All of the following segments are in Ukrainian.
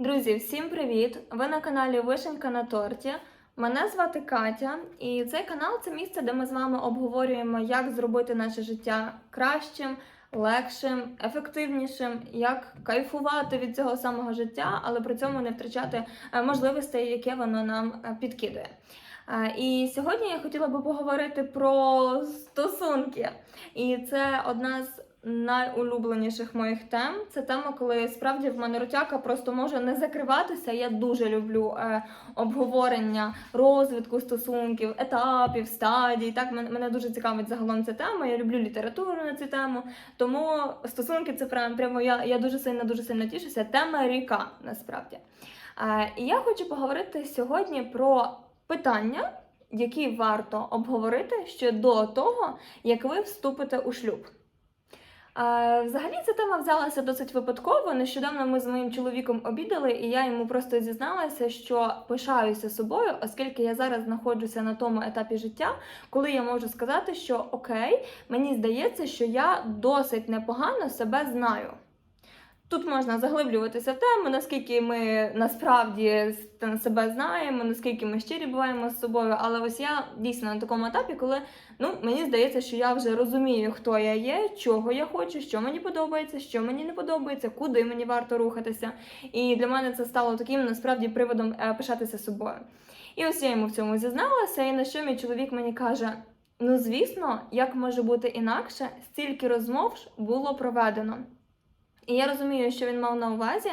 Друзі, всім привіт! Ви на каналі Вишенька на торті. Мене звати Катя, і цей канал це місце, де ми з вами обговорюємо, як зробити наше життя кращим, легшим, ефективнішим, як кайфувати від цього самого життя, але при цьому не втрачати е, можливостей, яке воно нам е, підкидує. Е, І сьогодні я хотіла би поговорити про стосунки. І це одна з найулюбленіших моїх тем. Це тема, коли справді в мене ротяка просто може не закриватися. Я дуже люблю е, обговорення розвитку стосунків, етапів, стадій. Так мене, мене дуже цікавить загалом ця тема. Я люблю літературу на цю тему. Тому стосунки це прям прямо я, я дуже сильно дуже сильно тішуся. Тема ріка насправді. Е, і я хочу поговорити сьогодні про питання, які варто обговорити ще до того, як ви вступите у шлюб. Взагалі ця тема взялася досить випадково. Нещодавно ми з моїм чоловіком обідали, і я йому просто зізналася, що пишаюся собою, оскільки я зараз знаходжуся на тому етапі життя, коли я можу сказати, що окей, мені здається, що я досить непогано себе знаю. Тут можна заглиблюватися в тему, наскільки ми насправді себе знаємо, наскільки ми щирі буваємо з собою. Але ось я дійсно на такому етапі, коли ну мені здається, що я вже розумію, хто я є, чого я хочу, що мені подобається, що мені не подобається, куди мені варто рухатися. І для мене це стало таким насправді приводом е, пишатися собою. І ось я йому в цьому зізналася, і на що мій чоловік мені каже: ну звісно, як може бути інакше, стільки розмов було проведено. І я розумію, що він мав на увазі.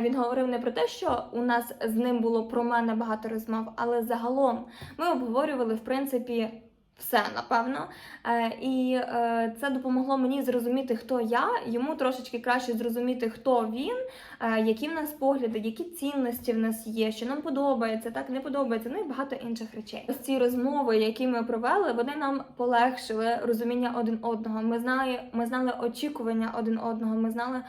Він говорив не про те, що у нас з ним було про мене багато розмов, але загалом ми обговорювали в принципі все, напевно. Е, І е, це допомогло мені зрозуміти, хто я, йому трошечки краще зрозуміти, хто він, е, які в нас погляди, які цінності в нас є, що нам подобається, так не подобається, ну і багато інших речей. Ось ці розмови, які ми провели, вони нам полегшили розуміння один одного. Ми знали, ми знали очікування один одного. Ми знали,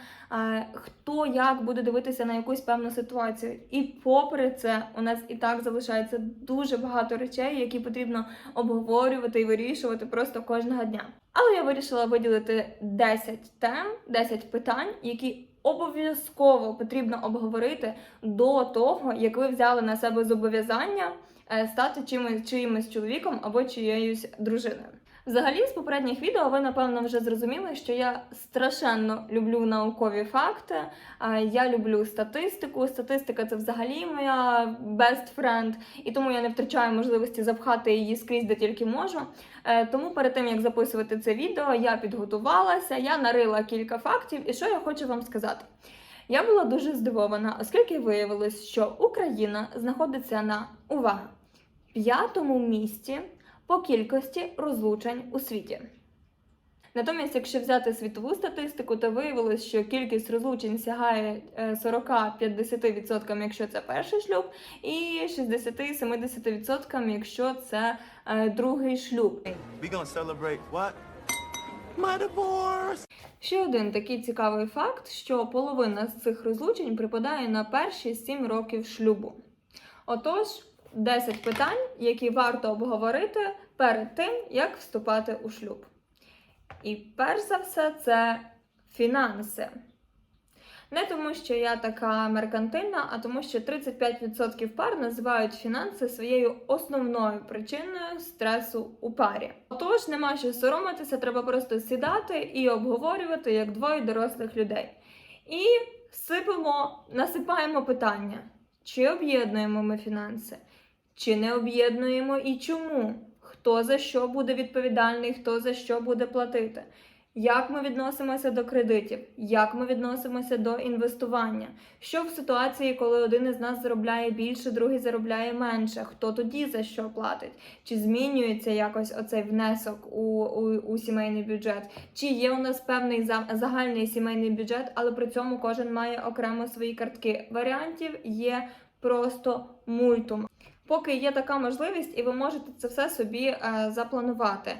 хто як буде дивитися на якусь певну ситуацію. І попри це, у нас і так залишається дуже багато речей, які потрібно обговорювати і вирішувати просто кожного дня. Але я вирішила виділити 10 тем, 10 питань, які обов'язково потрібно обговорити до того, як ви взяли на себе зобов'язання е, стати чимось чиїмось чоловіком або чиєюсь дружиною. Взагалі, з попередніх відео ви напевно вже зрозуміли, що я страшенно люблю наукові факти. Я люблю статистику. Статистика це взагалі моя best friend, і тому я не втрачаю можливості запхати її скрізь, де тільки можу. Е, Тому перед тим як записувати це відео, я підготувалася, я нарила кілька фактів, і що я хочу вам сказати. Я була дуже здивована, оскільки виявилось, що Україна знаходиться на увага п'ятому місці по кількості розлучень у світі. Натомість, якщо взяти світову статистику, то виявилось, що кількість розлучень сягає е, 40-50%, якщо це перший шлюб, і 60-70%, якщо це е, другий шлюб. We gonna celebrate what? My divorce. Ще один такий цікавий факт, що половина з цих розлучень припадає на перші 7 років шлюбу. Отож, 10 питань, які варто обговорити перед тим, як вступати у шлюб. І перш за все, це фінанси. Не тому, що я така меркантильна, а тому, що 35% пар називають фінанси своєю основною причиною стресу у парі. Отож, нема що соромитися, треба просто сідати і обговорювати як двоє дорослих людей. І сипемо, насипаємо питання: чи об'єднуємо ми фінанси, чи не об'єднуємо і чому? Хто за що буде відповідальний, хто за що буде платити? Як ми відносимося до кредитів, як ми відносимося до інвестування? Що в ситуації, коли один із нас заробляє більше, другий заробляє менше? Хто тоді за що платить? Чи змінюється якось оцей внесок у, у, у сімейний бюджет? Чи є у нас певний загальний сімейний бюджет, але при цьому кожен має окремо свої картки? Варіантів є просто мультум. Поки є така можливість, і ви можете це все собі е, запланувати.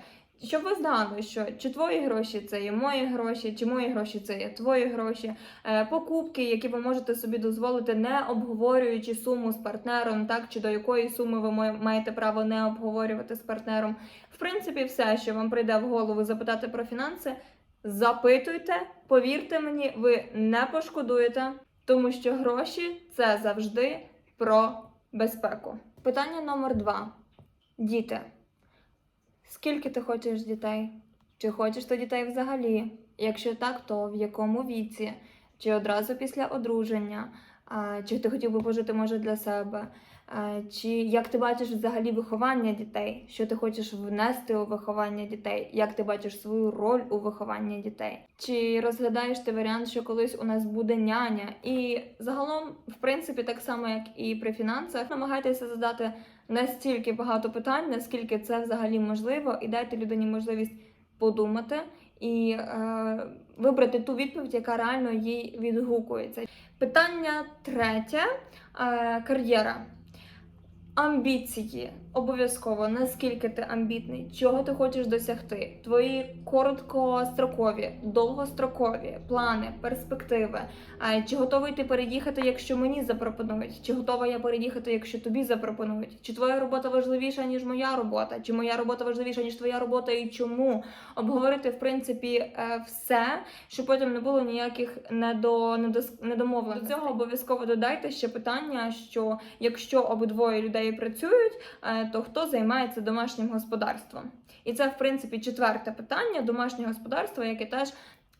Щоб ви знали, що чи твої гроші це є мої гроші, чи мої гроші це є твої гроші, е, покупки, які ви можете собі дозволити, не обговорюючи суму з партнером, так чи до якої суми ви маєте право не обговорювати з партнером. В принципі, все, що вам прийде в голову запитати про фінанси, запитуйте, повірте мені, ви не пошкодуєте. тому що гроші це завжди про безпеку. Питання номер два: діти. Скільки ти хочеш дітей? Чи хочеш ти дітей взагалі? Якщо так, то в якому віці? Чи одразу після одруження? Чи ти хотів би пожити може для себе? Чи як ти бачиш взагалі виховання дітей? Що ти хочеш внести у виховання дітей? Як ти бачиш свою роль у вихованні дітей? Чи розглядаєш ти варіант, що колись у нас буде няня? І загалом, в принципі, так само як і при фінансах, намагайтеся задати настільки багато питань, наскільки це взагалі можливо, і дайте людині можливість подумати і е, вибрати ту відповідь, яка реально їй відгукується. Питання третє е, кар'єра. Амбіції обов'язково наскільки ти амбітний, чого ти хочеш досягти, твої короткострокові, довгострокові плани, перспективи. Чи готовий ти переїхати, якщо мені запропонують? Чи готова я переїхати, якщо тобі запропонують? Чи твоя робота важливіша, ніж моя робота? Чи моя робота важливіша, ніж твоя робота і чому? Обговорити, в принципі, е, все, щоб потім не було ніяких недо, недос, недомовленостей. До цього обов'язково додайте ще питання, що якщо обидвоє людей працюють, е, то хто займається домашнім господарством? І це, в принципі, четверте питання домашнє господарство, яке теж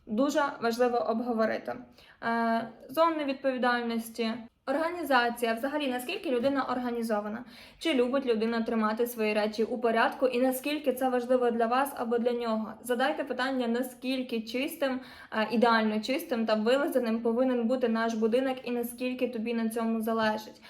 дуже важливо обговорити. Е, Зони відповідальності, організація, взагалі, наскільки людина організована, чи любить людина тримати свої речі у порядку, і наскільки це важливо для вас або для нього. Задайте питання, наскільки чистим, е, ідеально чистим та вилизаним повинен бути наш будинок, і наскільки тобі на цьому залежить.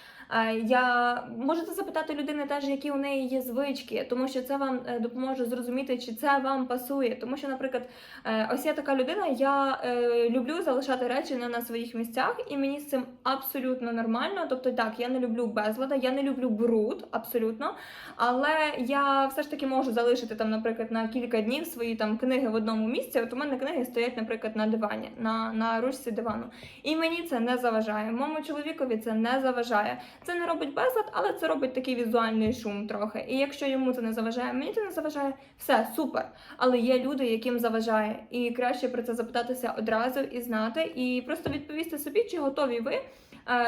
Я можете запитати людини теж, які у неї є звички, тому що це вам е, допоможе зрозуміти, чи це вам пасує. Тому що, наприклад, е, ось я така людина, я е, люблю залишати речі не на своїх місцях, і мені з цим абсолютно нормально. Тобто, так, я не люблю безлада, я не люблю бруд, абсолютно. Але я все ж таки можу залишити там, наприклад, на кілька днів свої там книги в одному місці. От у мене книги стоять, наприклад, на дивані, на, на ручці дивану. І мені це не заважає. Моєму чоловікові це не заважає. Це не робить безлад, але це робить такий візуальний шум трохи. І якщо йому це не заважає, мені це не заважає, все супер. Але є люди, яким заважає, і краще про це запитатися одразу і знати, і просто відповісти собі, чи готові ви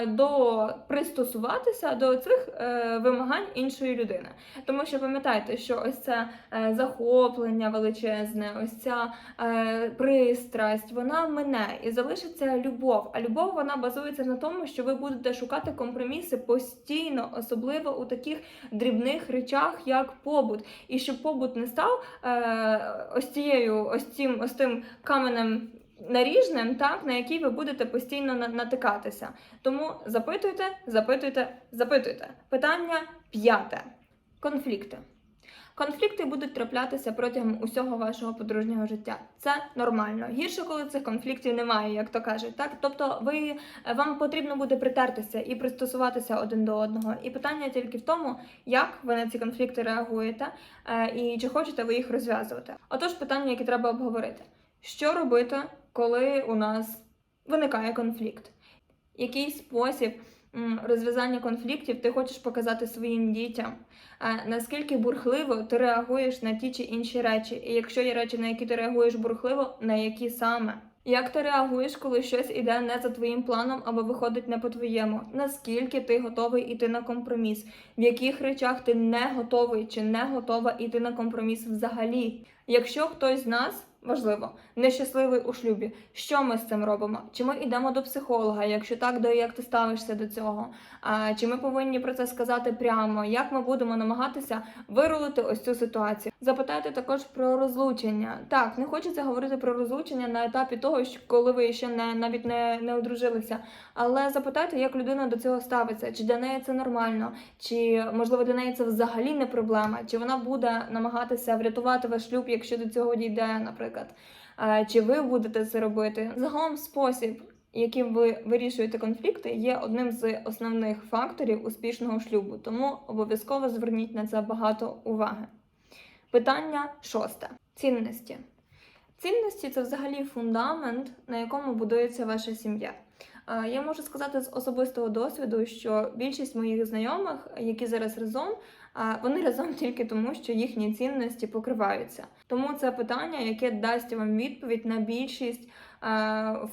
до пристосуватися до цих е, вимагань іншої людини. Тому що пам'ятайте, що ось це е, захоплення величезне, ось ця е, пристрасть, вона мене і залишиться любов. А любов вона базується на тому, що ви будете шукати компроміси постійно, особливо у таких дрібних речах, як побут. І щоб побут не став е, ось цією, ось цим, ось тим каменем. Наріжним, так, на який ви будете постійно натикатися. Тому запитуйте, запитуйте, запитуйте. Питання п'яте. Конфлікти. Конфлікти будуть траплятися протягом усього вашого подружнього життя. Це нормально. Гірше, коли цих конфліктів немає, як то кажуть. Так, тобто, ви е, вам потрібно буде притертися і пристосуватися один до одного. І питання тільки в тому, як ви на ці конфлікти реагуєте е, і чи хочете ви їх розв'язувати. Отож, питання, яке треба обговорити: що робити, коли у нас виникає конфлікт? Який спосіб розв'язання конфліктів ти хочеш показати своїм дітям? Наскільки бурхливо ти реагуєш на ті чи інші речі, і якщо є речі, на які ти реагуєш бурхливо, на які саме? Як ти реагуєш, коли щось іде не за твоїм планом або виходить не по-твоєму? Наскільки ти готовий іти на компроміс? В яких речах ти не готовий чи не готова іти на компроміс взагалі? Якщо хтось з нас важливо, нещасливий у шлюбі, що ми з цим робимо? Чи ми йдемо до психолога? Якщо так, то як ти ставишся до цього? А, чи ми повинні про це сказати прямо? Як ми будемо намагатися вирулити ось цю ситуацію? Запитайте також про розлучення. Так, не хочеться говорити про розлучення на етапі того, що коли ви ще не навіть не, не одружилися. Але запитайте, як людина до цього ставиться, чи для неї це нормально, чи можливо для неї це взагалі не проблема, чи вона буде намагатися врятувати ваш шлюб, якщо до цього дійде, наприклад. Чи ви будете це робити? Загалом спосіб, яким ви вирішуєте конфлікти, є одним з основних факторів успішного шлюбу, тому обов'язково зверніть на це багато уваги. Питання шосте: цінності. Цінності це взагалі фундамент, на якому будується ваша сім'я. Я можу сказати з особистого досвіду, що більшість моїх знайомих, які зараз разом, вони разом тільки тому, що їхні цінності покриваються. Тому це питання, яке дасть вам відповідь на більшість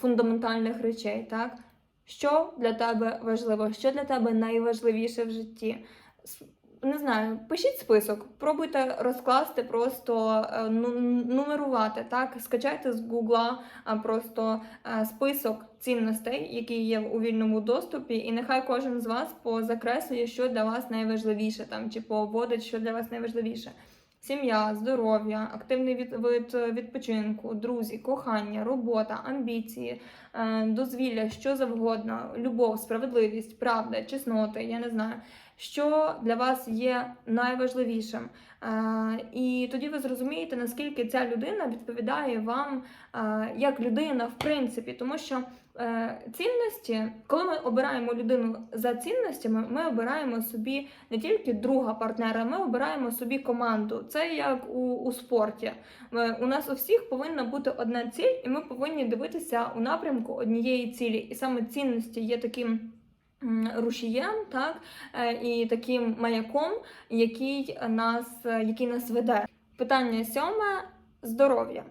фундаментальних речей, так? Що для тебе важливо, що для тебе найважливіше в житті? Не знаю, пишіть список, пробуйте розкласти, просто е, ну, нумерувати. Так, скачайте з Гугла просто е, список цінностей, які є у вільному доступі, і нехай кожен з вас позакреслює, що для вас найважливіше, там чи поводить, що для вас найважливіше. Сім'я, здоров'я, активний від, відпочинку, друзі, кохання, робота, амбіції, е, дозвілля, що завгодно, любов, справедливість, правда, чесноти, я не знаю, що для вас є найважливішим. Е, І тоді ви зрозумієте, наскільки ця людина відповідає вам е, як людина, в принципі, тому що цінності, коли ми обираємо людину за цінностями, ми обираємо собі не тільки друга партнера, ми обираємо собі команду. Це як у, у спорті. Ми, у нас у всіх повинна бути одна ціль, і ми повинні дивитися у напрямку однієї цілі. І саме цінності є таким. Рушієм, так е, і таким маяком, який нас, е, який нас веде. Питання сьоме здоров'я.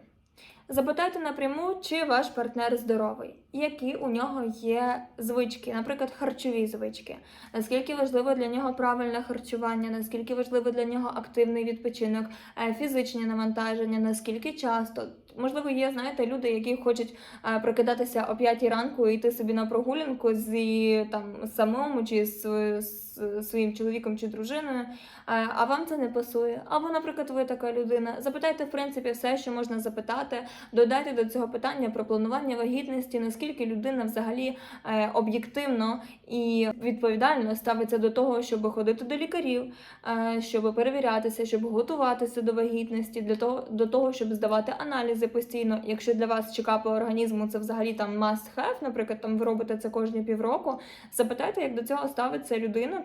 Запитайте напряму, чи ваш партнер здоровий, які у нього є звички, наприклад, харчові звички. Наскільки важливо для нього правильне харчування, наскільки важливо для нього активний відпочинок, е, фізичні навантаження, наскільки часто. Можливо, є, знаєте, люди, які хочуть е, прокидатися о 5 ранку і йти собі на прогулянку зі там самому чи з, з своїм чоловіком чи дружиною, е, а вам це не пасує. Або, наприклад, ви така людина. Запитайте, в принципі, все, що можна запитати. Додайте до цього питання про планування вагітності, наскільки людина взагалі е, об'єктивно і відповідально ставиться до того, щоб ходити до лікарів, е, щоб перевірятися, щоб готуватися до вагітності, для того, до того, щоб здавати аналізи постійно. Якщо для вас чекапи організму це взагалі там must have, наприклад, там ви робите це кожні півроку. Запитайте, як до цього ставиться людина,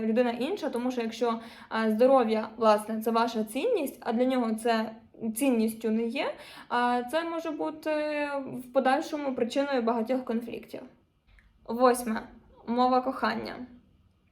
людина інша, тому що якщо е, здоров'я, власне, це ваша цінність, а для нього це цінністю не є, а це може бути в подальшому причиною багатьох конфліктів. Восьме мова кохання.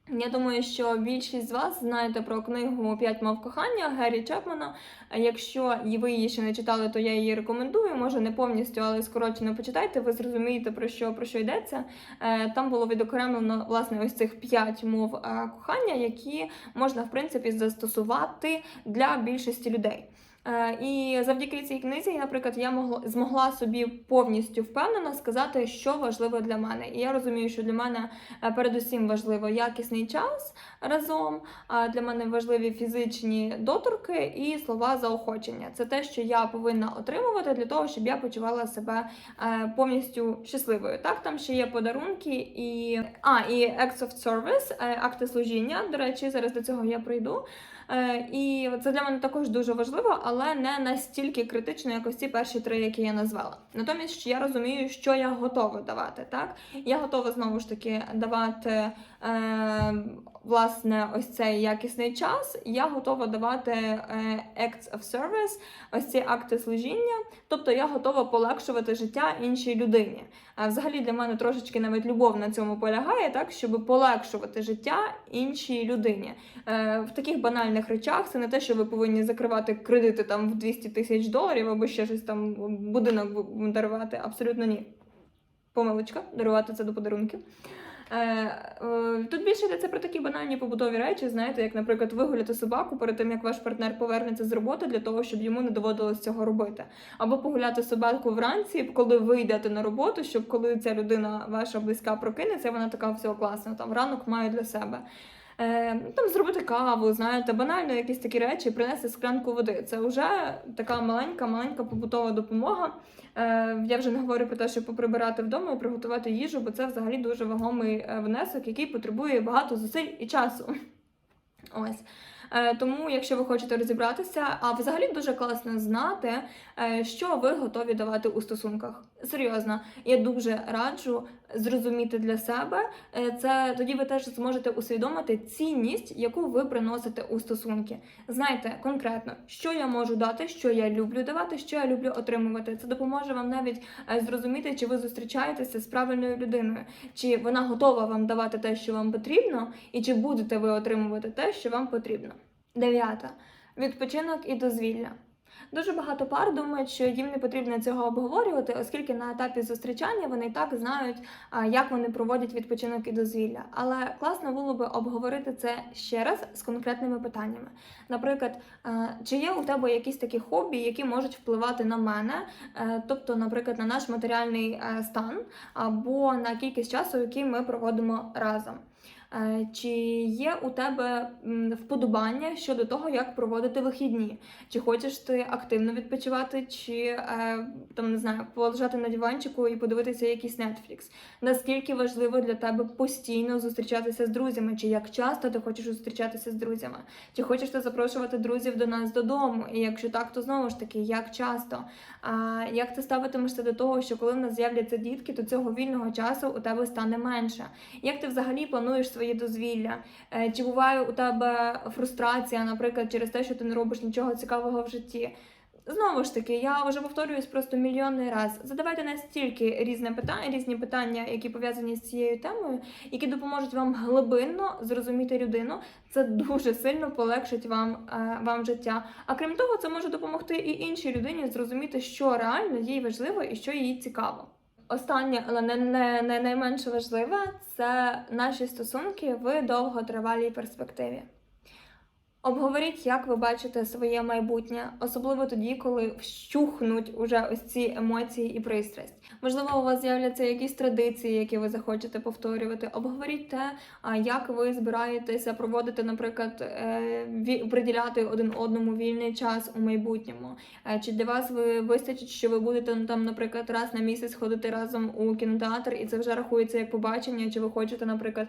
Я думаю, що більшість з вас знаєте про книгу П'ять мов кохання Геррі Чепмана. Якщо ви її ще не читали, то я її рекомендую. Може не повністю, але скорочено почитайте. Ви зрозумієте про що про що йдеться. Е, Там було відокремлено власне ось цих п'ять мов е, кохання, які можна в принципі застосувати для більшості людей. Е, І завдяки цій книзі, наприклад, я могла змогла собі повністю впевнено сказати, що важливо для мене. І я розумію, що для мене е, передусім важливо якісний час разом. А для мене важливі фізичні доторки і слова заохочення. Це те, що я повинна отримувати для того, щоб я почувала себе е, повністю щасливою. Так, там ще є подарунки і а, і acts of service, акти служіння. До речі, зараз до цього я прийду. Е, І це для мене також дуже важливо, але не настільки критично, як ось ці перші три, які я назвала. Натомість я розумію, що я готова давати. Так, я готова знову ж таки давати власне ось цей якісний час. Я готова давати е, acts of service, ось ці акти служіння. Тобто я готова полегшувати життя іншій людині. А взагалі для мене трошечки навіть любов на цьому полягає, так щоб полегшувати життя іншій людині. Е, в таких банальних речах це не те, що ви повинні закривати кредити там в 200 тисяч доларів або ще щось там будинок дарувати. Абсолютно ні. Помилочка, дарувати це до подарунків. Е, е, Тут більше йдеться про такі банальні побутові речі, знаєте, як, наприклад, вигуляти собаку перед тим, як ваш партнер повернеться з роботи для того, щоб йому не доводилось цього робити. Або погуляти собаку вранці, коли ви йдете на роботу, щоб коли ця людина ваша близька прокинеться, вона така все класно, там ранок маю для себе. Е, там зробити каву, знаєте, банально якісь такі речі, принести склянку води. Це вже така маленька, маленька побутова допомога. Е, я вже не говорю про те, щоб поприбирати вдома і приготувати їжу, бо це взагалі дуже вагомий е, внесок, який потребує багато зусиль і часу. Ось. Тому, якщо ви хочете розібратися, а взагалі дуже класно знати, що ви готові давати у стосунках. Серйозно, я дуже раджу зрозуміти для себе. Е, Це тоді ви теж зможете усвідомити цінність, яку ви приносите у стосунки. Знайте конкретно, що я можу дати, що я люблю давати, що я люблю отримувати. Це допоможе вам навіть е, зрозуміти, чи ви зустрічаєтеся з правильною людиною, чи вона готова вам давати те, що вам потрібно, і чи будете ви отримувати те, що вам потрібно. Дев'ята відпочинок і дозвілля. Дуже багато пар думають, що їм не потрібно цього обговорювати, оскільки на етапі зустрічання вони і так знають, як вони проводять відпочинок і дозвілля. Але класно було би обговорити це ще раз з конкретними питаннями. Наприклад, чи є у тебе якісь такі хобі, які можуть впливати на мене, Е, тобто, наприклад, на наш матеріальний е, стан або на кількість часу, який ми проводимо разом. Е, Чи є у тебе вподобання щодо того, як проводити вихідні? Чи хочеш ти активно відпочивати, чи е, там не знаю, полежати на диванчику і подивитися якийсь Netflix? Наскільки важливо для тебе постійно зустрічатися з друзями? Чи як часто ти хочеш зустрічатися з друзями? Чи хочеш ти запрошувати друзів до нас додому? І якщо так, то знову ж таки, як часто? А як ти ставитимешся до того, що коли в нас з'являться дітки, то цього вільного часу у тебе стане менше? Як ти взагалі плануєш своє дозвілля? Е, Чи буває у тебе фрустрація, наприклад, через те, що ти не робиш нічого цікавого в житті? Знову ж таки, я вже повторююсь просто мільйонний раз. Задавайте настільки різне питання, різні питання, які пов'язані з цією темою, які допоможуть вам глибинно зрозуміти людину. Це дуже сильно полегшить вам, е, вам життя. А крім того, це може допомогти і іншій людині зрозуміти, що реально їй важливо і що їй цікаво. Останнє, але не, не, не найменше важливе, це наші стосунки в довготривалій перспективі. Обговоріть, як ви бачите своє майбутнє, особливо тоді, коли вщухнуть уже ось ці емоції і пристрасть. Можливо, у вас з'являться якісь традиції, які ви захочете повторювати. Обговоріть те, як ви збираєтеся проводити, наприклад, е, приділяти один одному вільний час у майбутньому. Е, Чи для вас ви вистачить, що ви будете ну, там, наприклад, раз на місяць ходити разом у кінотеатр, і це вже рахується як побачення? Чи ви хочете, наприклад,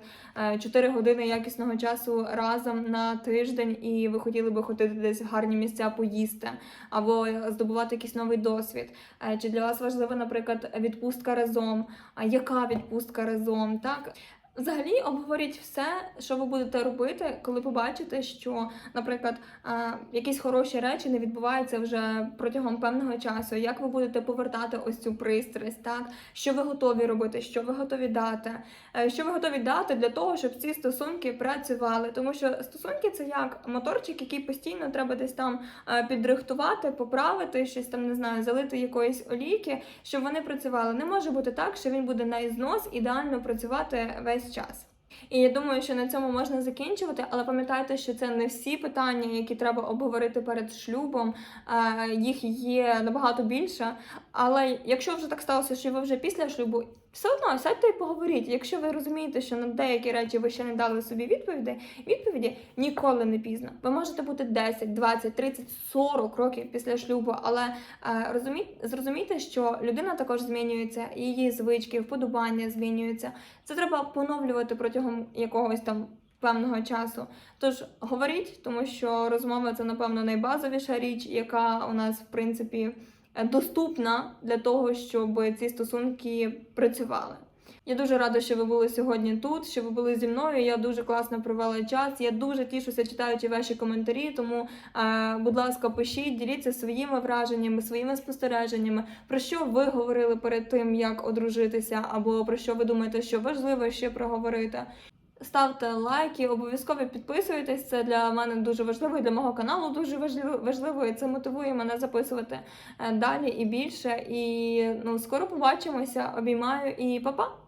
4 години якісного часу разом на тиждень, і ви хотіли би ходити десь в гарні місця поїсти, або здобувати якийсь новий досвід? Е, Чи для вас важлива, наприклад, відпустка разом? А яка відпустка разом? Так? Взагалі обговоріть все, що ви будете робити, коли побачите, що, наприклад, якісь хороші речі не відбуваються вже протягом певного часу. Як ви будете повертати ось цю пристрасть, так що ви готові робити, що ви готові дати, Е, що ви готові дати для того, щоб ці стосунки працювали. Тому що стосунки це як моторчик, який постійно треба десь там е, підрихтувати, поправити, щось там не знаю, залити якоїсь олійки, щоб вони працювали. Не може бути так, що він буде на ізнос ідеально працювати весь час. І я думаю, що на цьому можна закінчувати, але пам'ятайте, що це не всі питання, які треба обговорити перед шлюбом. Е, Їх є набагато більше. Але якщо вже так сталося, що ви вже після шлюбу, все одно сядьте і поговоріть. Якщо ви розумієте, що на деякі речі ви ще не дали собі відповіді, відповіді ніколи не пізно. Ви можете бути 10, 20, 30, 40 років після шлюбу, але е, розумі... зрозумійте, що людина також змінюється, її звички, вподобання змінюються. Це треба поновлювати протягом якогось там. Певного часу. Тож говоріть, тому що розмова це, напевно, найбазовіша річ, яка у нас, в принципі, е, доступна для того, щоб ці стосунки працювали. Я дуже рада, що ви були сьогодні тут, що ви були зі мною. Я дуже класно провела час. Я дуже тішуся, читаючи ваші коментарі. Тому, е, будь ласка, пишіть, діліться своїми враженнями, своїми спостереженнями, про що ви говорили перед тим, як одружитися, або про що ви думаєте, що важливо ще проговорити. Ставте лайки, обов'язково підписуйтесь. Це для мене дуже важливо і для мого каналу дуже важливо, і це мотивує мене записувати е, далі і більше. І ну скоро побачимося. Обіймаю і па-па!